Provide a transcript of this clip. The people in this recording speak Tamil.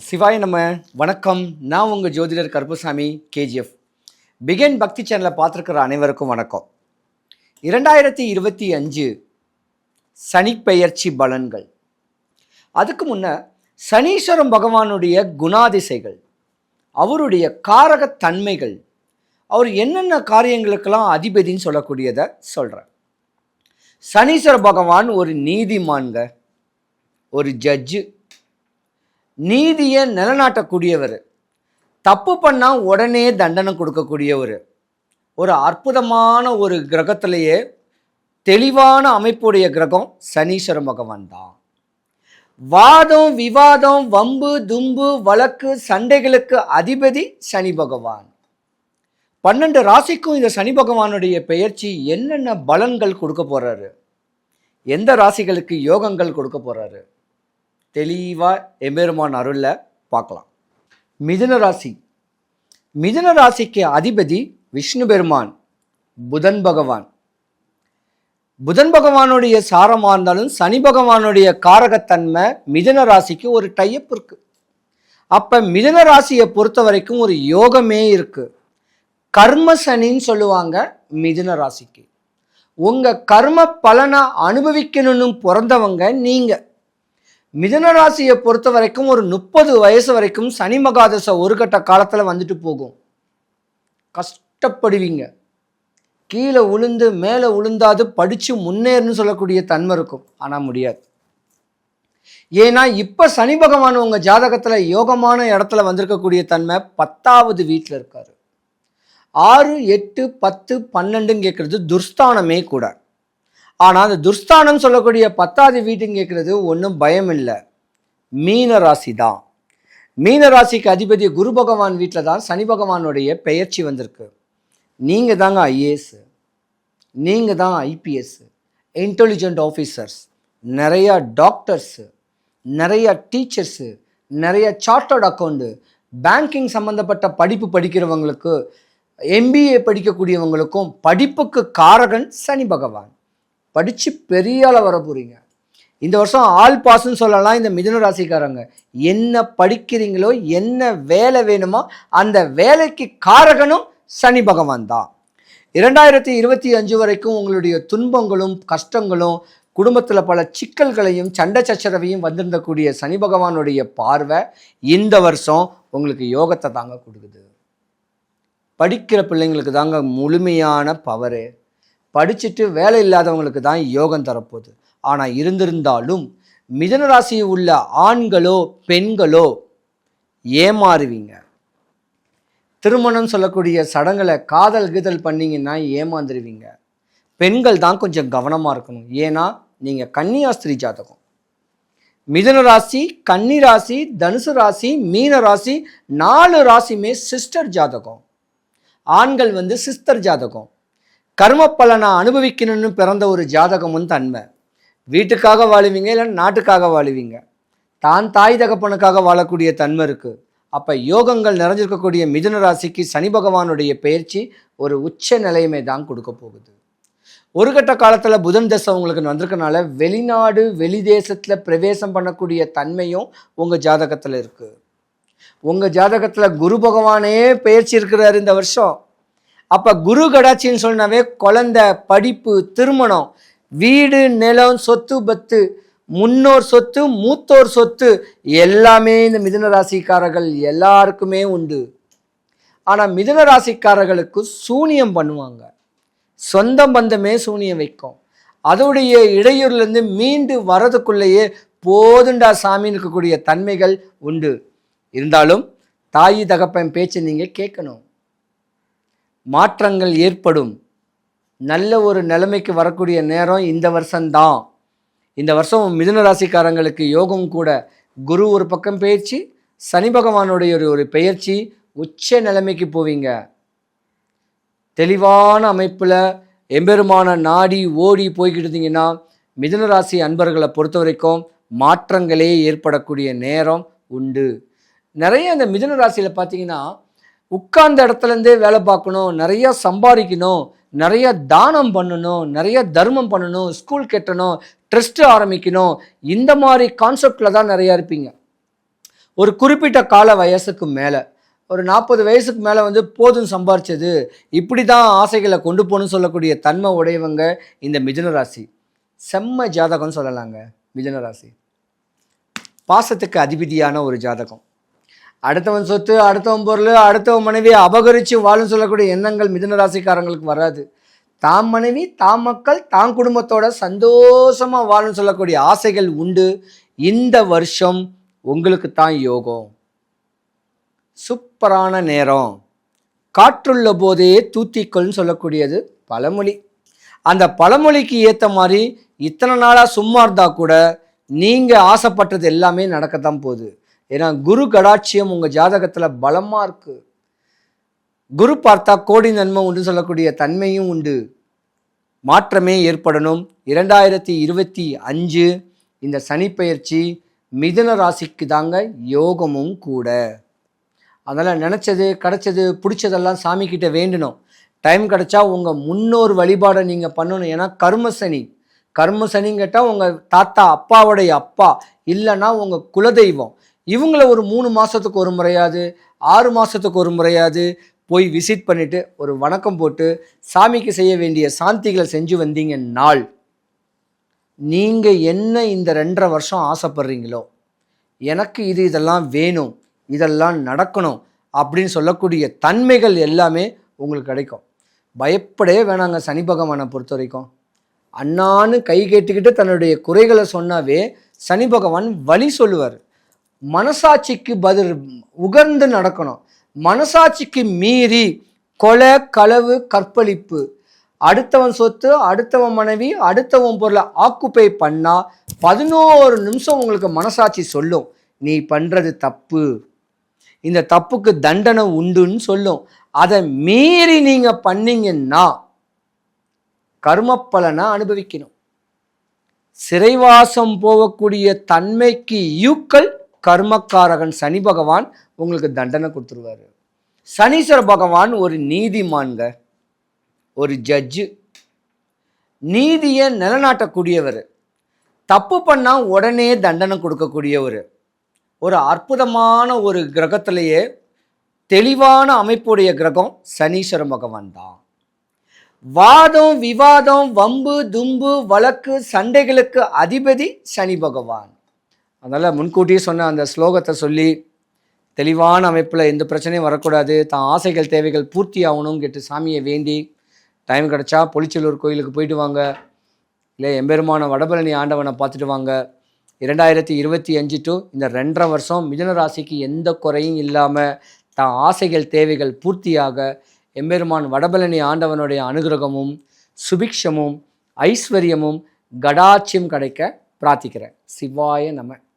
சிவாய நம்ம வணக்கம். நான் உங்கள் ஜோதிடர் கருப்புசாமி கேஜிஎஃப். பிகன் பக்தி சேனலை பார்த்துருக்கிற அனைவருக்கும் வணக்கம். இரண்டாயிரத்தி இருபத்தி அஞ்சு சனிப்பெயர்ச்சி பலன்கள். அதுக்கு முன்ன சனீஸ்வரம் பகவானுடைய குணாதிசைகள் அவருடைய காரகத் தன்மைகள் அவர் என்னென்ன காரியங்களுக்கெல்லாம் அதிபதின்னு சொல்லக்கூடியதை சொல்கிறேன் சனீஸ்வர பகவான் ஒரு நீதிமான்க ஒரு ஜட்ஜு நீதியை நிலநாட்டக்கூடியவர். தப்பு பண்ணால் உடனே தண்டனை கொடுக்கக்கூடியவர். ஒரு அற்புதமான ஒரு கிரகத்திலேயே தெளிவான அமைப்புடைய கிரகம் சனீஸ்வர பகவான் தான். வாதம் விவாதம் வம்பு தும்பு வழக்கு சண்டைகளுக்கு அதிபதி சனி பகவான். பன்னெண்டு ராசிக்கும் இந்த சனி பகவானுடைய பெயர்ச்சி என்னென்ன பலன்கள் கொடுக்க போகிறாரு எந்த ராசிகளுக்கு யோகங்கள் கொடுக்க போகிறாரு தெளிவாக எம்பெருமான் அருளில் பார்க்கலாம். மிதுன ராசி. மிதுன ராசிக்கு அதிபதி விஷ்ணு பெருமான் புதன் பகவான். புதன் பகவானுடைய சாரமாக இருந்தாலும் சனி பகவானுடைய காரகத்தன்மை மிதுன ராசிக்கு ஒரு டையப் இருக்குது அப்போ மிதுன ராசியை பொறுத்த வரைக்கும் ஒரு யோகமே இருக்குது கர்ம சனின்னு சொல்லுவாங்க மிதுன ராசிக்கு. உங்கள் கர்ம பலனை அனுபவிக்கணும்னு பிறந்தவங்க நீங்கள் மிதனராசியை பொறுத்த வரைக்கும் ஒரு முப்பது வயசு வரைக்கும் சனி மகாதசை ஒரு கட்ட காலத்தில் வந்துட்டு போகும். கஷ்டப்படுவீங்க. கீழே உளுந்து மேலே உளுந்தாது படித்து முன்னேறுன்னு சொல்லக்கூடிய தன்மை இருக்கும். ஆனால் முடியாது. ஏன்னா இப்போ சனி பகவான் உங்கள் ஜாதகத்தில் யோகமான இடத்துல வந்திருக்கக்கூடிய தன்மை பத்தாவது வீட்டில் இருக்காரு. ஆறு எட்டு பத்து பன்னெண்டுன்னு கேட்குறது துர்ஸ்தானமே கூட. ஆனால் அந்த துர்ஸ்தானம் சொல்லக்கூடிய பத்தாவது வீட்டுன்னு கேட்குறது ஒன்றும் பயம் இல்லை. மீன ராசி தான். மீன ராசிக்கு அதிபதி குரு பகவான் வீட்டில் தான் சனி பகவானுடைய பெயர்ச்சி வந்திருக்கு. நீங்கள் தாங்க ஐஏஎஸ் நீங்கள் தான் ஐபிஎஸ் இன்டெலிஜென்ட் ஆஃபீஸர்ஸ் நிறையா டாக்டர்ஸு நிறையா டீச்சர்ஸு நிறைய சார்ட்டர்ட் அக்கௌண்ட்டு பேங்கிங் சம்மந்தப்பட்ட படிப்பு படிக்கிறவங்களுக்கு எம்பிஏ படிக்கக்கூடியவங்களுக்கும் படிப்புக்கு காரகன் சனி பகவான். படித்து பெரிய அளவு வர போகிறீங்க இந்த வருஷம் ஆல் பாஸ்ன்னு சொல்லலாம் இந்த மிதுன ராசிக்காரங்க. என்ன படிக்கிறீங்களோ என்ன வேலை வேணுமோ அந்த வேலைக்கு காரகனும் சனி பகவான் தான். இரண்டாயிரத்தி இருபத்தி அஞ்சு வரைக்கும் உங்களுடைய துன்பங்களும் கஷ்டங்களும் குடும்பத்தில் பல சிக்கல்களையும் சண்டை சச்சரவையும் வந்திருந்தக்கூடிய சனி பகவானுடைய பார்வை இந்த வருஷம் உங்களுக்கு யோகத்தை தாங்க கொடுக்குது. படிக்கிற பிள்ளைங்களுக்கு தாங்க முழுமையான பவரு படிச்சுட்டு வேலை இல்லாதவங்களுக்கு தான் யோகம் தரப்போகுது. ஆனால் இருந்திருந்தாலும் மிதன ராசி உள்ள ஆண்களோ பெண்களோ ஏமாறுவீங்க. திருமணம் சொல்லக்கூடிய சடங்களை காதல் கீதல் பண்ணிங்கன்னா ஏமாந்துருவீங்க. பெண்கள் தான் கொஞ்சம் கவனமாக இருக்கணும். ஏன்னா நீங்கள் கன்னியாஸ்திரி ஜாதகம். மிதன ராசி கன்னி ராசி தனுசு ராசி மீன ராசி நாலு ராசியுமே சிஸ்டர் ஜாதகம். ஆண்கள் வந்து சிஸ்டர் ஜாதகம். கர்ம பலனை அனுபவிக்கணும்னு பிறந்த ஒரு ஜாதகமும் தன்மை. வீட்டுக்காக வாழுவீங்க இல்லை நாட்டுக்காக வாழுவீங்க. தான் தாய் தகப்பனுக்காக வாழக்கூடிய தன்மை இருக்குது அப்போ யோகங்கள் நிறைஞ்சிருக்கக்கூடிய மிதுன ராசிக்கு சனி பகவானுடைய பயிற்சி ஒரு உச்ச நிலையுமே தான் கொடுக்க போகுது. ஒரு கட்ட காலத்தில் புதன் தசை உங்களுக்கு வந்திருக்கனால வெளிநாடு வெளி தேசத்தில் பிரவேசம் பண்ணக்கூடிய தன்மையும் உங்கள் ஜாதகத்தில் இருக்குது உங்கள் ஜாதகத்தில் குரு பகவானே பயிற்சி இருக்கிறார் இந்த வருஷம். அப்போ குரு கடாட்சின்னு சொன்னாவே குழந்தை படிப்பு திருமணம். வீடு நிலம் சொத்து பத்து. முன்னோர் சொத்து மூத்தோர் சொத்து. எல்லாமே இந்த மிதுன ராசிக்காரர்கள் எல்லாருக்குமே உண்டு. ஆனால் மிதுன ராசிக்காரர்களுக்கு சூனியம் பண்ணுவாங்க. சொந்த பந்தமே சூனியம் வைக்கும். அதோடைய இடையூறுலேருந்து மீண்டு வரதுக்குள்ளேயே போதுண்டா சாமின்னு இருக்கக்கூடிய தன்மைகள் உண்டு. இருந்தாலும் தாய் தகப்பன் பேச்சை நீங்கள் கேட்கணும். மாற்றங்கள் ஏற்படும். நல்ல ஒரு நிலைமைக்கு வரக்கூடிய நேரம் இந்த வருஷம்தான். இந்த வருஷம் மிதுன ராசிக்காரங்களுக்கு யோகம் கூட. குரு ஒரு பக்கம் பயிற்சி சனி பகவானுடைய ஒரு ஒரு பெயர்ச்சி உச்ச நிலைமைக்கு போவீங்க. தெளிவான அமைப்பில் எம்பெருமான நாடி ஓடி போய்கிட்டு இருந்தீங்கன்னா மிதுன ராசி அன்பர்களை பொறுத்த வரைக்கும் மாற்றங்களே ஏற்படக்கூடிய நேரம் உண்டு. நிறைய இந்த மிதுன ராசியில் பார்த்தீங்கன்னா உட்கார்ந்த இடத்துலேருந்தே வேலை பார்க்கணும் நிறைய சம்பாதிக்கணும் நிறைய தானம் பண்ணணும் நிறைய தர்மம் பண்ணணும் ஸ்கூல் கட்டணும் ட்ரஸ்ட்டு ஆரம்பிக்கணும். இந்த மாதிரி கான்செப்டில் தான் நிறையா இருப்பீங்க. ஒரு குறிப்பிட்ட கால வயசுக்கு மேலே ஒரு நாற்பது வயசுக்கு மேலே வந்து போதும் சம்பாரிச்சது இப்படி தான் ஆசைகளை கொண்டு போகணும்னு சொல்லக்கூடிய தன்மை உடையவங்க இந்த மிதுனராசி. செம்ம ஜாதகம்னு சொல்லலாங்க மிதுனராசி. பாசத்துக்கு அதிபதியான ஒரு ஜாதகம். அடுத்தவன் சொத்து அடுத்தவன் பொருள் அடுத்தவன் மனைவி அபகரித்து வாழும் சொல்லக்கூடிய எண்ணங்கள் மிதுன ராசிக்காரங்களுக்கு வராது. தாம் மனைவி தாம் மக்கள் தாம் குடும்பத்தோட சந்தோஷமாக வாழும் சொல்லக்கூடிய ஆசைகள் உண்டு. இந்த வருஷம் உங்களுக்கு தான் யோகம். சூப்பரான நேரம். காற்றுள்ள போதே தூத்திக்கொள்னு சொல்லக்கூடியது பழமொழி. அந்த பழமொழிக்கு ஏற்ற மாதிரி இத்தனை நாளாக சும்மா இருந்தால் கூட நீங்கள் ஆசைப்பட்டது எல்லாமே நடக்கத்தான் போகுது. ஏன்னா குரு கடாட்சியம் உங்கள் ஜாதகத்தில் பலமாக இருக்குது குரு பார்த்தா கோடி நன்மை உண்டு சொல்லக்கூடிய தன்மையும் உண்டு. மாற்றமே ஏற்படணும். இரண்டாயிரத்தி இருபத்தி அஞ்சு இந்த சனிப்பெயர்ச்சி மிதுன ராசிக்கு தாங்க யோகமும் கூட. அதனால் நினச்சது கிடச்சது பிடிச்சதெல்லாம் சாமிக்கிட்ட வேண்டணும். டைம் கிடச்சா உங்கள் முன்னோர் வழிபாடை நீங்கள் பண்ணணும். ஏன்னா கர்ம சனி. கர்ம சனின்னு கேட்டால் உங்கள் தாத்தா அப்பாவுடைய அப்பா. இல்லைன்னா உங்கள் குலதெய்வம். இவங்கள ஒரு மூணு மாதத்துக்கு ஒரு முறையாவது ஆறு மாதத்துக்கு ஒரு முறையாவது போய் விசிட் பண்ணிவிட்டு ஒரு வணக்கம் போட்டு சாமிக்கு செய்ய வேண்டிய சாந்திகளை செஞ்சு வந்தீங்க நாள். நீங்கள் என்ன இந்த ரெண்டரை வருஷம் ஆசைப்படுறீங்களோ எனக்கு இது இதெல்லாம் வேணும் இதெல்லாம் நடக்கணும் அப்படின்னு சொல்லக்கூடிய தன்மைகள் எல்லாமே உங்களுக்கு கிடைக்கும். பயப்படவே வேணாங்க சனி பகவானை பொறுத்த வரைக்கும். அண்ணான்னு கை கேட்டுக்கிட்டு தன்னுடைய குறைகளை சொன்னாவே சனி பகவான் வழி சொல்லுவார். மனசாட்சிக்கு பதில் உகர்ந்து நடக்கணும். மனசாட்சிக்கு மீறி கொலை களவு கற்பழிப்பு. அடுத்தவன் சொத்து அடுத்தவன் மனைவி அடுத்தவன் பொருளை ஆக்குப்பை பண்ணால் பதினோரு நிமிஷம் உங்களுக்கு மனசாட்சி சொல்லும். நீ பண்ணுறது தப்பு. இந்த தப்புக்கு தண்டனை உண்டுன்னு சொல்லும். அதை மீறி நீங்கள் பண்ணீங்கன்னா கர்மப்பலனை அனுபவிக்கணும். சிறைவாசம் போகக்கூடிய தன்மைக்கு யூக்கள் கர்மக்காரகன் சனி பகவான் உங்களுக்கு தண்டனை கொடுத்துருவாரு. சனீஸ்வர பகவான் ஒரு நீதிமான்க ஒரு ஜட்ஜு நீதியை நிலநாட்டக்கூடியவர். தப்பு பண்ணால் உடனே தண்டனை கொடுக்கக்கூடியவர். ஒரு அற்புதமான ஒரு கிரகத்திலேயே தெளிவான அமைப்புடைய கிரகம் சனீஸ்வர பகவான் தான். வாதம் விவாதம் வம்பு தும்பு வழக்கு சண்டைகளுக்கு அதிபதி சனி பகவான். அதனால் முன்கூட்டியே சொன்ன அந்த ஸ்லோகத்தை சொல்லி தெளிவான அமைப்பில் எந்த பிரச்சனையும் வரக்கூடாது. தான் ஆசைகள் தேவைகள் பூர்த்தி ஆகணும்னு கேட்டு சாமியை வேண்டி டைம் கிடச்சா பொலிச்சலூர் கோயிலுக்கு போயிட்டு வாங்க. இல்லை எம்பெருமான வடபழனி ஆண்டவனை பார்த்துட்டு வாங்க. இரண்டாயிரத்தி இருபத்தி அஞ்சு டு இந்த ரெண்டரை வருஷம் மிதுன ராசிக்கு எந்த குறையும் இல்லாமல் தான் ஆசைகள் தேவைகள் பூர்த்தியாக எம்பெருமான் வடபழனி ஆண்டவனுடைய அனுகிரகமும் சுபிக்ஷமும் ஐஸ்வர்யமும் கடாட்சியம் கிடைக்க பிரார்த்திக்கிறேன். சிவாய நம.